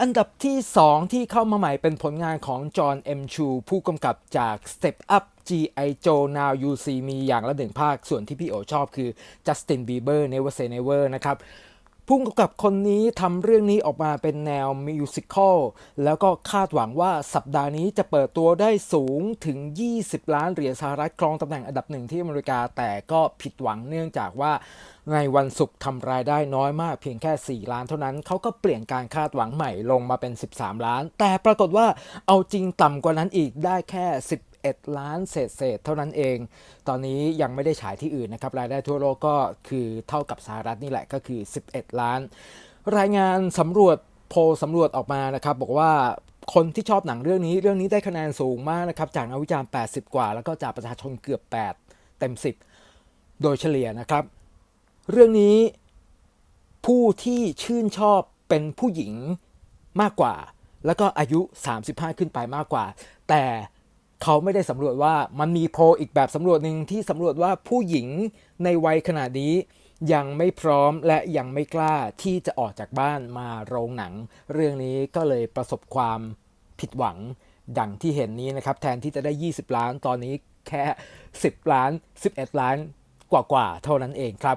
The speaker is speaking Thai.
อันดับที่ 2 ที่เข้ามาใหม่เป็นผลงานของจอห์นเอ็มชูผู้กำกับจาก Step Up G.I. Joe Now You See Me อย่างละหนึ่งภาค ส่วนที่พี่โอชอบคือ Justin Bieber Never Say Never นะครับ ผู้กำกับคนนี้ทำเรื่องนี้ออกมาเป็นแนวมิวสิควลแล้วก็คาดหวังว่าสัปดาห์นี้จะเปิดตัวได้สูงถึง 20 ล้านเหรียญสหรัฐครองตำแหน่งอันดับหนึ่งที่อเมริกา แต่ก็ผิดหวังเนื่องจากว่าในวันศุกร์ทำรายได้น้อยมากเพียงแค่ 4 ล้านเท่านั้น เขาก็เปลี่ยนการคาดหวังใหม่ลงมาเป็น 13 ล้าน แต่ปรากฏว่าเอาจริงต่ำกว่านั้นอีกได้แค่ 11 ล้านเศษเศษเท่านั้นเอง ตอนนี้ยังไม่ได้ฉายที่อื่นนะครับ รายได้ทั่วโลกก็คือเท่ากับสหรัฐนี่แหละก็คือ 11 ล้าน รายงานสำรวจโพลสำรวจออกมานะครับบอกว่าคนที่ชอบหนังเรื่องนี้เรื่องนี้ได้คะแนนสูงมากนะครับ จากนักวิจารณ์ 80 กว่า แล้วก็จากประชาชนเกือบ 8 เต็ม 10 โดยเฉลี่ยนะครับ เรื่องนี้ผู้ที่ชื่นชอบเป็นผู้หญิงมากกว่า แล้วก็อายุ 35 ขึ้นไปมากกว่า แต่ เขาไม่ได้สำรวจว่ามันมีโพลอีกแบบสำรวจหนึ่งที่สำรวจว่าผู้หญิงในวัยขนาดนี้ ยังไม่พร้อมและยังไม่กล้าที่จะออกจากบ้านมาโรงหนัง เรื่องนี้ก็เลยประสบความผิดหวังดังที่เห็นนี้นะครับแทนที่จะได้ 20 ล้านตอนนี้แค่ 10 ล้าน 11 ล้านกว่าๆเท่านั้นเองครับ